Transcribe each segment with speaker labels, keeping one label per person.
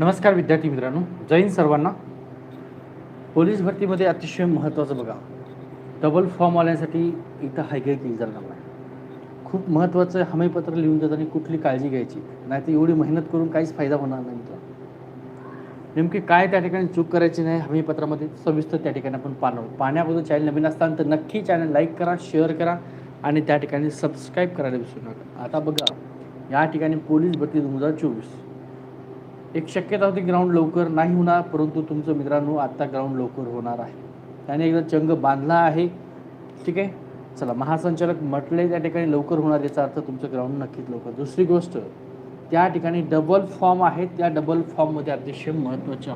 Speaker 1: नमस्कार विद्यार्थी मित्रांनो जैन सर्वांना. पोलीस भरतीमध्ये अतिशय महत्त्वाचं बघा. डबल फॉर्म आल्यासाठी इथं हायगे केली जाणार नाही खूप महत्त्वाचं हमीपत्र लिहून देताना कुठली काळजी घ्यायची. नाही तर एवढी मेहनत करून काहीच फायदा होणार नाही मित्र नेमकी काय त्या ठिकाणी चूक करायची नाही हमीपत्रामध्ये सविस्तर त्या ठिकाणी आपण पाहणार आहोत. पाहण्याबद्दल चॅनल नवीन असताना तर नक्की चॅनल लाईक करा शेअर करा आणि त्या ठिकाणी सबस्क्राईब करायला विसरू नका. आता बघा या ठिकाणी पोलीस भरती दोन हजार चोवीस. एक शक्यता होती ग्राउंड लवकर नाही होणार परंतु तुमचं मित्रांनो आत्ता ग्राउंड लवकर होणार आहे. त्याने एकदा चंग बांधला आहे. ठीक आहे? चला महासंचालक म्हटले त्या ठिकाणी लवकर होणार याचा अर्थ तुमचं ग्राउंड नक्कीच लवकर. दुसरी गोष्ट त्या ठिकाणी डबल फॉर्म आहेत. त्या डबल फॉर्ममध्ये अतिशय महत्त्वाच्या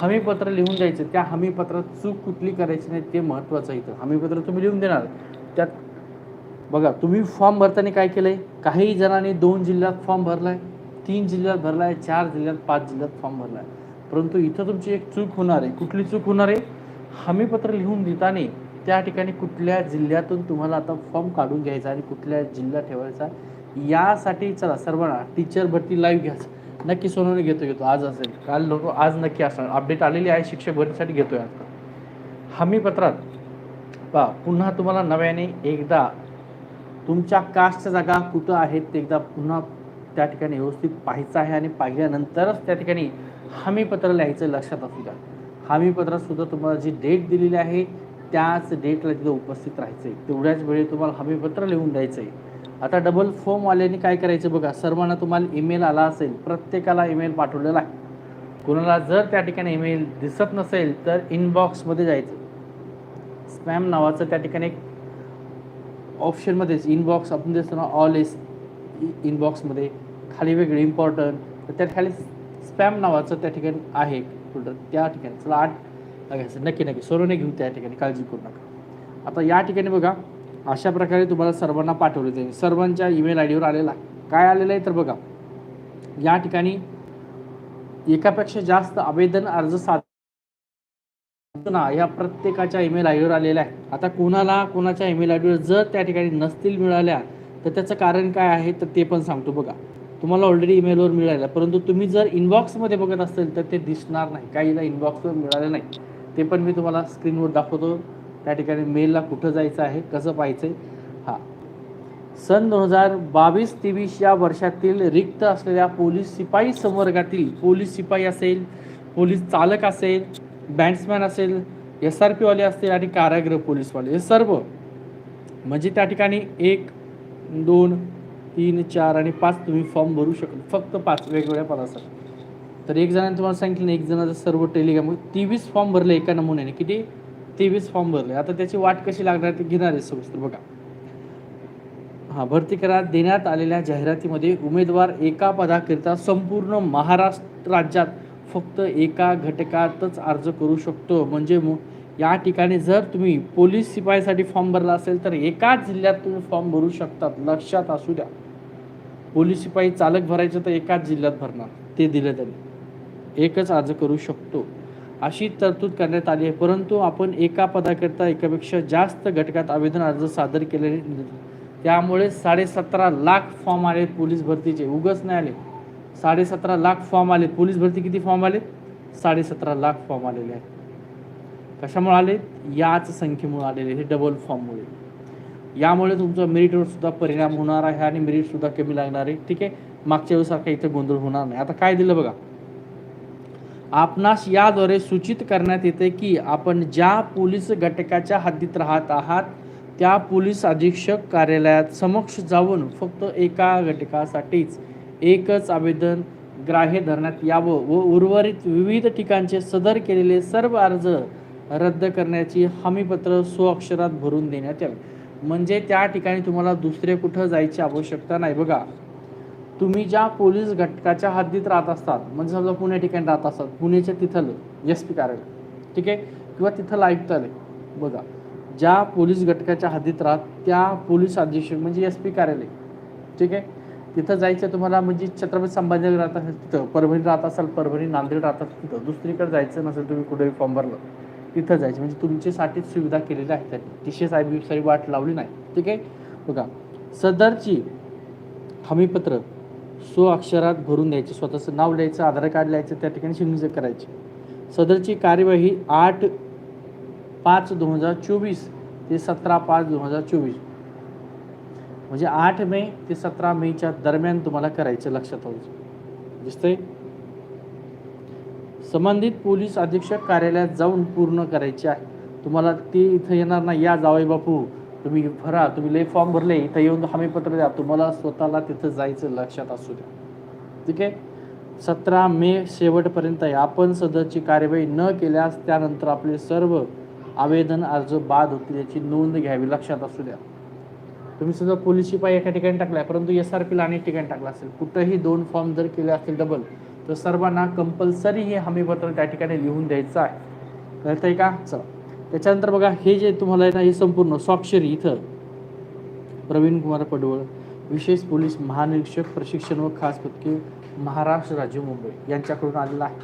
Speaker 1: हमीपत्र लिहून द्यायचं त्या हमीपत्रात चूक कुठली करायची नाही ते महत्त्वाचं आहे इथं. हमीपत्र तुम्ही लिहून देणार. त्यात बघा तुम्ही फॉर्म भरताना काय केलं आहे काही जणांनी दोन जिल्ह्यात फॉर्म भरला आहे तीन जिल्ह्यात भरला आहे चार जिल्ह्यात पाच जिल्ह्यात फॉर्म भरला आहे. परंतु इथं तुमची एक चूक होणार आहे. कुठली चूक होणार आहे? हमीपत्र लिहून देताना त्या ठिकाणी कुठल्या जिल्ह्यातून तुम्हाला आता फॉर्म काढून घ्यायचा आणि कुठल्या जिल्ह्यात ठेवायचा यासाठी चला सर्वांना टीचर भरती लाईव्ह घ्यायचं नक्की सोनवणे घेतो घेतो. आज असेल. काल लोक आज नक्की असणार. अपडेट आलेली आहे शिक्षक भरतीसाठी घेतोय आता हमीपत्रात पा पुन्हा तुम्हाला नव्याने एकदा तुमच्या कास्टच्या जागा कुठं आहेत ते एकदा पुन्हा त्या ठिकाणी व्यवस्थित पाहायचं आहे आणि पाहिल्यानंतरच त्या ठिकाणी हमीपत्र लिहायचं लक्षात असू द्या. हमीपत्रातसुद्धा तुम्हाला जी डेट दिलेली आहे त्याच डेटला तिथं उपस्थित राहायचं आहे तेवढ्याच वेळी तुम्हाला हमीपत्र लिहून द्यायचं आहे आता डबल फॉर्मवाल्याने काय करायचं बघा. सर्वांना तुम्हाला ईमेल आला असेल प्रत्येकाला ईमेल पाठवलेला आहे. कोणाला जर त्या ठिकाणी ईमेल दिसत नसेल तर इनबॉक्समध्ये जायचं. स्पॅम नावाचं त्या ठिकाणी एक ऑप्शनमध्येच इनबॉक्स आपण दिसतो ना ऑल इस इनबॉक्समध्ये खाली वेगळी इम्पॉर्टंट तर त्या खाली स्पॅम नावाचं त्या ठिकाणी आहे फोल्डर त्या ठिकाणी. चला आठ घ्यायचं. नक्की नक्की. सोडवणे घेऊ त्या ठिकाणी काळजी करू नका. आता या ठिकाणी बघा अशा प्रकारे तुम्हाला सर्वांना पाठवले जाईल. सर्वांच्या ईमेल आय डीवर आलेला आहे. काय आलेलं आहे तर बघा या ठिकाणी एकापेक्षा जास्त आवेदन अर्ज साधना सूचना या प्रत्येकाच्या ईमेल आय डीवर आलेल्या आहे आता कोणाला कोणाच्या ईमेल आय डीवर जर त्या ठिकाणी नसतील मिळाल्या तर त्याचं कारण काय आहे तर ते पण सांगतो बघा. तुम्हाला ऑलरेडी ईमेलवर मिळालं परंतु तुम्ही जर इनबॉक्समध्ये बघत असेल तर ते दिसणार नाही. काहीला इनबॉक्सवर मिळालं नाही. ते पण मी तुम्हाला स्क्रीनवर दाखवतो. त्या ठिकाणी मेलला कुठं जायचं आहे कसं पाहायचं आहे हां. सन दोन हजार बावीस तेवीस या वर्षातील रिक्त असलेल्या पोलीस शिपाई संवर्गातील पोलीस शिपाई असेल पोलीस चालक असेल बँड्समॅन असेल एस आर पीवाले असतील आणि कारागृह पोलीसवाले. हे सर्व म्हणजे त्या ठिकाणी एक दोन तीन चार आणि पाच तुम्ही फॉर्म भरू शकता. फक्त पाच वेगवेगळ्या पदासाठी. तर एक जणांनी तुम्हाला सांगितलं ना एक जणाचं सर्व टेलिग्राम तेवीस फॉर्म भरले एका नमुन्याने. किती? तेवीस फॉर्म भरले. आता त्याची वाट कशी लागणार ते घेणार आहे सविस्तर बघा. हा भरती करार देण्यात आलेल्या जाहिरातीमध्ये उमेदवार एका पदाकरिता संपूर्ण महाराष्ट्र राज्यात फक्त एका घटकातच अर्ज करू शकतो. म्हणजे मग या ठिकाणी जर तुम्ही पोलीस शिपाईसाठी फॉर्म भरला असेल तर एकाच जिल्ह्यात तुम्ही फॉर्म भरू शकतात. लक्षात असू द्या. पोलीस शिपाई चालक भरायचं तर एकाच जिल्ह्यात भरणार. ते दिलं त्यांनी. एकच अर्ज करू शकतो. अशी तरतूद करण्यात आली आहे. परंतु आपण एका पदाकरिता एकापेक्षा जास्त घटकात आवेदन अर्ज सादर केलेले त्यामुळे साडेसतरा लाख फॉर्म आले पोलीस भरतीचे. उगच नाही आले. साडेसतरा लाख फॉर्म आले पोलीस भरती किती फॉर्म आले? साडेसतरा लाख फॉर्म आलेले आहेत. कशामुळे आले? याच संख्येमुळे आलेले. हे डबल फॉर्ममुळे यामुळे तुमचा मेरिटवर सुद्धा परिणाम होणार आहे आणि मेरिट सुद्धा कमी लागणार आहे. ठीक आहे? मागच्या वेळेसारखा इथं गोंधळ होणार नाही. आता काय दिलं बघा. आपणास याद्वारे सूचित करण्यात येते की आपण ज्या पोलीस घटकाच्या हद्दीत राहत आहात त्या पोलीस अधीक्षक कार्यालयात समक्ष जाऊन फक्त एका घटकासाठीच एकच आवेदन ग्राह्य धरण्यात यावं व उर्वरित विविध ठिकाणचे सदर केलेले सर्व अर्ज रद्द करण्याची हमीपत्र स्वअक्षरात भरून देण्यात यावे. म्हणजे त्या ठिकाणी तुम्हाला दुसरे कुठं जायची आवश्यकता नाही. बघा तुम्ही ज्या पोलीस घटकाच्या हद्दीत राहत असतात म्हणजे समजा पुणे ठिकाणी राहत असतात पुणेच्या तिथलं एस पी कार्यालय ठीक आहे? किंवा तिथं आयुक्तालय बघा ज्या पोलीस घटकाच्या हद्दीत राहत त्या पोलीस अधीक्षक म्हणजे एस पी कार्यालय ठीक आहे? तिथं जायचं तुम्हाला म्हणजे छत्रपती संभाजीनगर राहत असेल तिथं परभणी राहत असाल परभणी नांदेड राहतात तिथं दुसरीकडे जायचं नसेल तुम्ही कुठेही फॉर्म भरलं तिथं जायचं. म्हणजे तुमच्यासाठीच सुविधा केलेल्या आहेत त्यांनी. टीसीएस साहेब सारी वाट लावली नाही ठीक आहे? बघा सदरची हमीपत्र सो अक्षरात भरून द्यायचे स्वतःचं नाव लिहायचं आधार कार्ड लिहायचं त्या ठिकाणी सिग्नेचर करायची. सदरची कार्यवाही आठ पाच दोन हजार चोवीस ते सतरा पाच दोन हजार चोवीस. म्हणजे आठ मे ते सतरा मेच्या दरम्यान तुम्हाला करायचं लक्षात ठेवायचं दिसतंय? संबंधित पोलीस अधीक्षक कार्यालयात जाऊन पूर्ण करायचे आहे. तुम्हाला ते इथं येणार नाही. या जावई बापू तुम्ही भरा. तुम्ही लय फॉर्म भरले. इथं येऊन हमीपत्र द्या. तुम्हाला स्वतःला तिथं जायचं लक्षात असू द्या. ठीक आहे? सतरा मे शेवटपर्यंत आहे. आपण सदरची कार्यवाही न केल्यास त्यानंतर आपले सर्व आवेदन अर्ज बाद होतील याची नोंद घ्यावी. लक्षात असू द्या. तुम्ही सुद्धा पोलीस शिपाई एका ठिकाणी टाकलाय परंतु एस आर पीला अनेक ठिकाणी टाकला असेल. कुठंही दोन फॉर्म जर केले असतील डबल तर सर्वांना कंपल्सरी हे हमीपत्र त्या ठिकाणी लिहून द्यायचं आहे. कळतंय का? चला. त्याच्यानंतर बघा हे जे तुम्हाला आहे ना हे संपूर्ण स्वाक्षरी इथं. प्रवीण कुमार पडवळ विशेष पोलीस महानिरीक्षक प्रशिक्षण व खास पथके महाराष्ट्र राज्य मुंबई यांच्याकडून आलेलं आहे.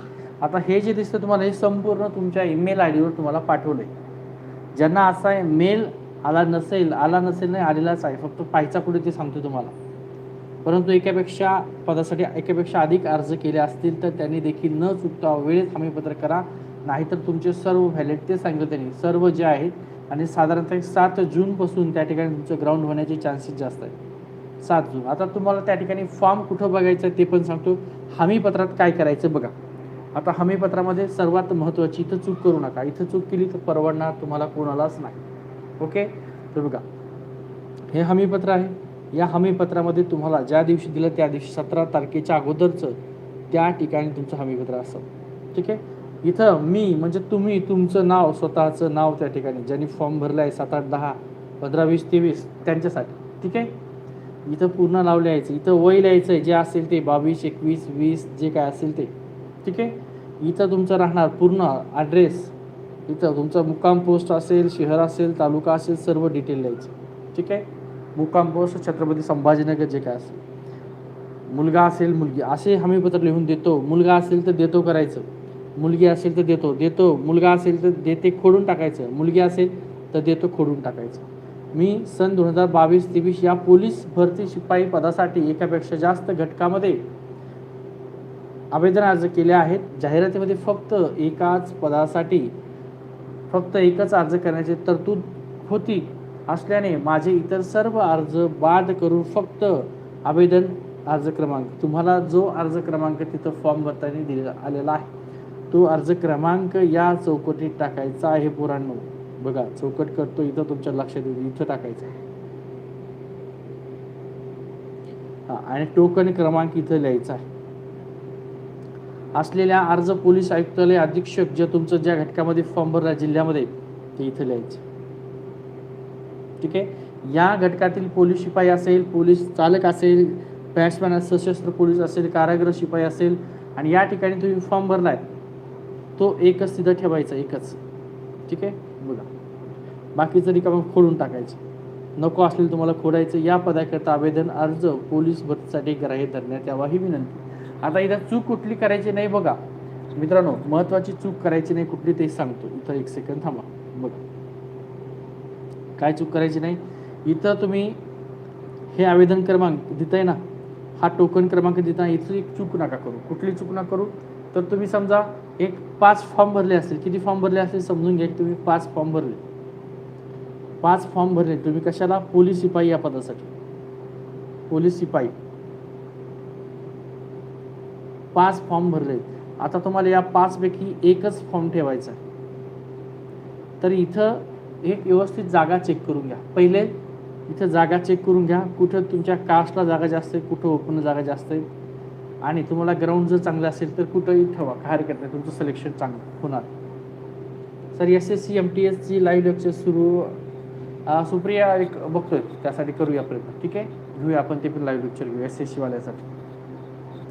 Speaker 1: आता हे जे दिसतं तुम्हाला हे संपूर्ण तुमच्या ईमेल आय डीवर तुम्हाला पाठवलं आहे ज्यांना असा मेल आला नसेल आला नसेल नाही आलेलाच आहे. फक्त पाहायचा कुठे ते सांगतो तुम्हाला. परंतु एकापेक्षा पदासाठी एकापेक्षा अधिक अर्ज केले असतील तर त्यांनी देखील न चुकता वेळेत हमीपत्र करा. नाहीतर तुमचे सर्व व्हॅलिड ते सांगितलं त्यांनी सर्व जे आहेत आणि साधारणतः सात जूनपासून त्या ठिकाणी तुमचं ग्राउंड होण्याचे चान्सेस जास्त आहेत. सात जून. आता तुम्हाला त्या ठिकाणी फॉर्म कुठं बघायचं आहे ते पण सांगतो. हमीपत्रात काय करायचं बघा. आता हमीपत्रामध्ये सर्वात महत्त्वाची इथं चूक करू नका. इथं चूक केली तर परवडणार तुम्हाला कोणालाच नाही. ओके तर बघा. हे हमीपत्र आहे. या हमीपत्रामध्ये तुम्हाला ज्या दिवशी दिलं त्या दिवशी सतरा तारखेच्या अगोदरचं त्या ठिकाणी तुमचं हमीपत्र असतं. ठीक आहे? इथं मी म्हणजे तुम्ही तुमचं नाव स्वतःचं नाव त्या ठिकाणी ज्यांनी फॉर्म भरला आहे सात आठ दहा पंधरा वीस तेवीस त्यांच्यासाठी. ठीक आहे? इथं पूर्ण नाव लिहायचं इथं वय लिहायचं आहे जे असेल ते बावीस एकवीस वीस जे काय असेल ते. ठीक आहे? इथं तुमचं राहणार पूर्ण ॲड्रेस इथं तुमचा मुक्काम पोस्ट असेल शहर असेल तालुका असेल सर्व डिटेल लिहायचं. ठीक आहे? मुक्काम पोस्ट छत्रपती संभाजीनगर जे काय असेल. मुलगा असेल मुलगी. असे हमीपत्र लिहून देतो. मुलगा असेल तर देतो करायचं. मुलगी असेल तर देतो. देतो. मुलगा असेल तर देते खोडून टाकायचं. मुलगी असेल तर देतो खोडून टाकायचं. मी सन दोन हजार बावीस तेवीस या पोलीस भरती शिपाई पदासाठी एकापेक्षा जास्त घटकामध्ये आवेदन अर्ज केले आहेत. जाहिरातीमध्ये फक्त एकाच पदासाठी फक्त एकच अर्ज करण्याची तरतूद होती. असल्याने माझे इतर सर्व अर्ज बाद करून फक्त आवेदन अर्ज क्रमांक तुम्हाला जो अर्ज क्रमांक तिथं फॉर्म भरताना दिलेला आलेला आहे तो अर्ज क्रमांक या चौकटीत टाकायचा आहे पोरांनो. बघा चौकट करतो इथं तुमच्या लक्षात येईल इथं टाकायचं हा आणि टोकन क्रमांक इथं लिहायचा आहे. असलेल्या अर्ज पोलीस आयुक्तालय अधीक्षक जे तुमचं ज्या घटकामध्ये फॉर्म भरला जिल्ह्यामध्ये ते इथं लिहायचं. ठीक आहे? या घटकातील पोलीस शिपाई असेल पोलीस चालक असेल बॅट्समॅन सशस्त्र पोलीस असेल कारागृह शिपाई असेल आणि या ठिकाणी तुम्ही फॉर्म भरलाय तो एकच तिथं ठेवायचा एकच. ठीक आहे? बघा. बाकीचं रिकामं खोडून टाकायचं. नको असलेलं तुम्हाला खोडायचं या पदाकरता आवेदन अर्ज पोलीस भरतीसाठी ग्राह्य धरण्यात यावा ही विनंती. आता इथं चूक कुठली करायची नाही बघा. मित्रांनो महत्वाची चूक करायची नाही कुठली ते सांगतो. इथं एक सेकंद थांबा. बघा. काय चूक करायची नाही. इथं तुम्ही हे आवेदन क्रमांक देताय ना हा टोकन क्रमांक देताना इथं एक चूक नका करू. कुठली चूक नका करू? तर तुम्ही समजा एक पाच फॉर्म भरले असतील. किती फॉर्म भरले असतील समजून घ्या. तुम्ही पाच फॉर्म भरले. पाच फॉर्म भरले. तुम्ही कशाला? पोलीस शिपाई या पदासाठी. पोलीस शिपाई पाच फॉर्म भरले. आता तुम्हाला या पाचपैकी एकच फॉर्म ठेवायचा आहे. तर इथं एक व्यवस्थित जागा चेक करून घ्या. पहिले इथं जागा चेक करून घ्या. कुठं तुमच्या कास्टला जागा जास्त आहे कुठं ओपन जागा जास्त आहे. आणि तुम्हाला ग्राउंड जर चांगलं असेल तर कुठंही ठेवा. काय हरकत नाही तुमचं सिलेक्शन चांगलं होणार. Sir S S C M T एसची लाईव्ह लेक्चर सुरू. सुप्रिया एक बघतोय. त्यासाठी करूया प्रयत्न. ठीक आहे? घेऊया आपण ते पण लाईव्ह लेक्चर घेऊ एस एस सीवाल्यासाठी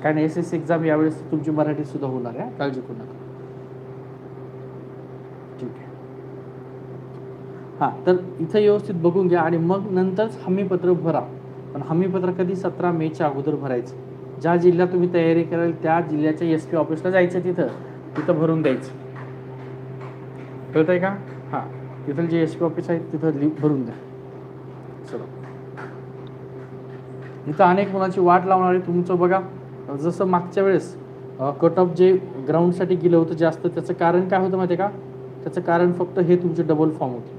Speaker 1: कारण एस एस सी एक्झाम यावेळेस तुमची मराठी सुद्धा होणार आहे काळजी करू नका ठीक आहे हां तर इथं व्यवस्थित बघून घ्या आणि मग नंतरच हमीपत्र भरा. पण हमीपत्र कधी सतरा मेच्या अगोदर भरायचं. ज्या जिल्ह्यात तुम्ही तयारी कराल त्या जिल्ह्याच्या एस पी ऑफिसला जायचं तिथं. तिथं भरून द्यायचं. कळत आहे का? हां तिथं जे एस पी ऑफिस आहे तिथं लिप भरून द्या. चला. इथं अनेक मुलांची वाट लावणारी तुमचं बघा. जसं मागच्या वेळेस कट ऑफ जे ग्राउंडसाठी गेलं होतं जास्त त्याचं कारण काय होतं माहिती आहे का? त्याचं कारण फक्त हे तुमचे डबल फॉर्म होते.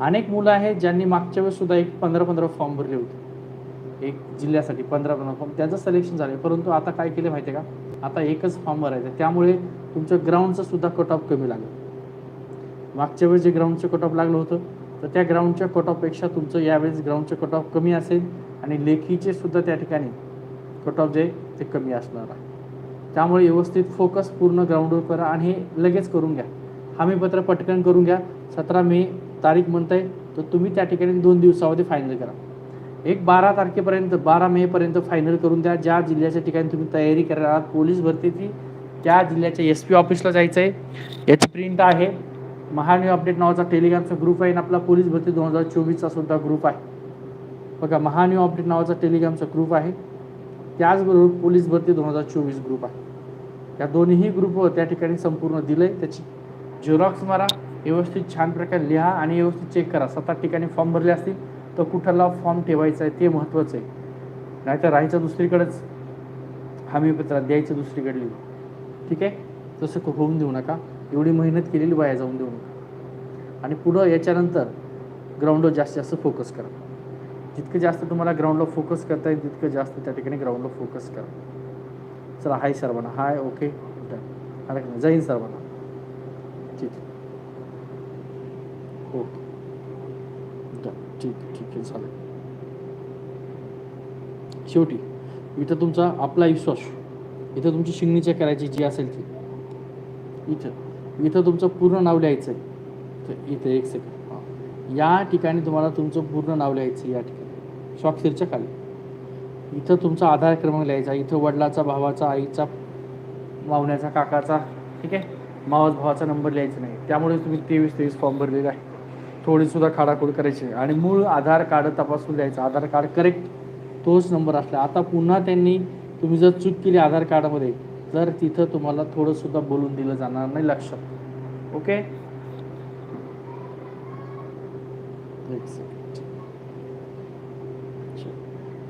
Speaker 1: अनेक मुलं आहेत ज्यांनी मागच्या वेळेस सुद्धा एक पंधरा पंधरा फॉर्म भरले होते. एक जिल्ह्यासाठी पंधरा पंधरा फॉर्म त्याचं सिलेक्शन झालं परंतु आता काय केलं माहिती आहे का? आता एकच फॉर्म भरायचा आहे. त्यामुळे तुमच्या ग्राउंडचं सुद्धा कट ऑफ कमी लागलं. मागच्या वेळेस जे ग्राउंडचं कट ऑफ लागलं होतं तर त्या ग्राउंडच्या कट ऑफपेक्षा तुमचं यावेळेस ग्राउंडचं कट ऑफ कमी असेल आणि लेखीचे सुद्धा त्या ठिकाणी कट ऑफ जे ते कमी असणार आहे. त्यामुळे व्यवस्थित फोकस पूर्ण ग्राउंडवर करा आणि हे लगेच करून घ्या. हमीपत्र पटकन करून घ्या. सतरा मे तारीख म्हणताय तर तुम्ही त्या ठिकाणी दोन दिवसामध्ये फायनल करा. एक बारा तारखेपर्यंत बारा मेपर्यंत फायनल करून द्या. ज्या जिल्ह्याच्या ठिकाणी तुम्ही तयारी करणार आहात पोलीस भरतीची त्या जिल्ह्याच्या एस पी ऑफिसला जायचं आहे याची प्रिंट आहे. महान्यू अपडेट नावाचा टेलिग्रामचा ग्रुप आहे आणि आपला पोलीस भरती दोन हजार चोवीसचा सुद्धा ग्रुप आहे. बघा महान्यू अपडेट नावाचा टेलिग्रामचा ग्रुप आहे. त्याचबरोबर पोलीस भरती दोन हजार चोवीस ग्रुप आहे. या दोन्ही ग्रुपवर त्या ठिकाणी संपूर्ण दिलं आहे त्याची झेरॉक्स मारा. व्यवस्थित छान प्रकारे लिहा आणि व्यवस्थित चेक करा. सात आठ ठिकाणी फॉर्म भरले असतील तर कुठला फॉर्म ठेवायचा आहे ते महत्त्वाचं आहे. नाहीतर राहायचं दुसरीकडेच. हमीपत्रात द्यायचं दुसरीकडे लिहून ठीक आहे? तसं होऊन देऊ नका. एवढी मेहनत केलेली वाया जाऊन देऊ नका. आणि पुढं याच्यानंतर ग्राउंडवर जास्तीत जास्त फोकस करा. जितकं जास्त तुम्हाला ग्राउंडला फोकस करता येईल तितकं जास्त त्या ठिकाणी ग्राउंडला फोकस करा. चला हाय सर्वांना. हाय ओके डन आलं नाही? जय हिंद सर्वांना. ठीक आहे. ओके. ठीक आहे ठीक आहे चालेल. शेवटी इथं तुमचा आपला विश्वास. इथं तुमची शिंगणीच्या करायची जी असेल ती. इथं. इथं तुमचं पूर्ण नाव लिहायचं आहे तर इथं एक सेकंड या ठिकाणी तुम्हाला तुमचं पूर्ण नाव लिहायचं आहे या ठिकाणी. स्वाक्षरीच्या खाली. इथं तुमचा आधार क्रमांक लिहायचा. इथं वडिलाचा भावाचा आईचा मावण्याचा काकाचा ठीक आहे? मावस भावाचा नंबर लिहायचा नाही. त्यामुळे तुम्ही तेवीस तेवीस फॉर्म भरलेला आहे. थोडीसुद्धा खाडाखोड करायची. आणि मूळ आधार कार्ड तपासून द्यायचं. आधार कार्ड करेक्ट तोच नंबर असला. आता पुन्हा त्यांनी तुम्ही जर चूक केली आधार कार्डमध्ये तर तिथं तुम्हाला थोडंसुद्धा बोलून दिलं जाणार नाही लक्षात. ओके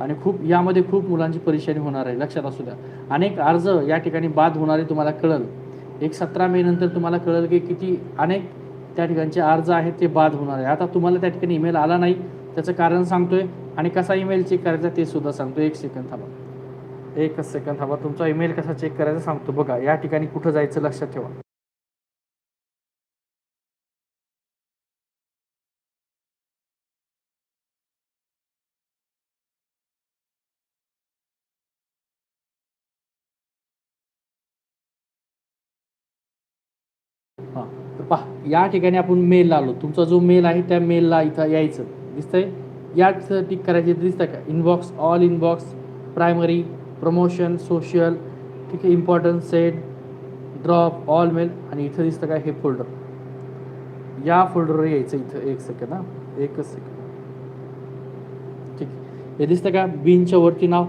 Speaker 1: आणि खूप यामध्ये खूप मुलांची परेशानी होणार आहे. लक्षात असू द्या. अनेक अर्ज या ठिकाणी बाद होणारे तुम्हाला कळल. एक सतरा मे नंतर तुम्हाला कळल की किती अनेक त्या ठिकाणचे अर्ज आहेत ते बाद होणार आहे. आता तुम्हाला त्या ठिकाणी ईमेल आला नाही त्याचं कारण सांगतोय आणि कसा ईमेल चेक करायचा ते सुद्धा सांगतो एक सेकंद थांबा. एकच सेकंद थांबा. तुमचा ईमेल कसा चेक करायचा सांगतो. बघा या ठिकाणी कुठं जायचं लक्षात ठेवा. या ठिकाणी आपण मेलला आलो. तुमचा जो मेल आहे त्या मेलला इथं यायचं. दिसतंय? याच टिक करायचे दिसतं का? Inbox all inbox primary promotion social ठीक आहे importance set drop all mail आणि इथं दिसतं का हे फोल्डर या फोल्डरवर यायचं इथं एक सेकंड हा. एकच सेकंड ठीक आहे. हे दिसतं का? बिनच्या वरती नाव.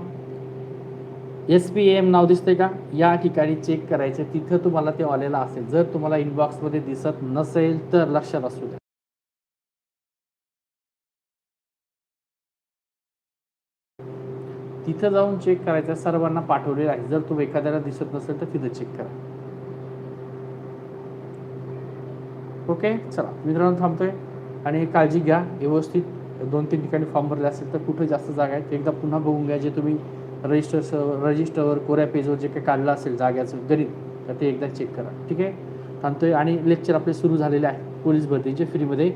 Speaker 1: एस पी एम नाव दिसतंय का? या ठिकाणी चेक करायचं तिथं तुम्हाला ते आलेलं असेल. जर तुम्हाला इनबॉक्समध्ये दिसत नसेल तर लक्षात असू द्या. तिथं जाऊन चेक करायचं सर्वांना पाठवलेलं आहे. जर तुम्ही एखाद्याला दिसत नसेल तर तिथं चेक करा. ओके? चला मित्रांनो थांबतोय. आणि काळजी घ्या. व्यवस्थित दोन तीन ठिकाणी फॉर्म भरले असेल तर कुठं जास्त जागा आहेत ते एकदा पुन्हा बघून घ्या. जे तुम्ही रजिस्टर रजिस्टरवर कोऱ्या पेजवर जे काही काढलं असेल जाग्याचं गणित तर ते एकदा चेक करा. ठीक आहे? थांबतोय आणि लेक्चर आपले सुरू झालेले आहे. पोलीस भरतीचे फ्रीमध्ये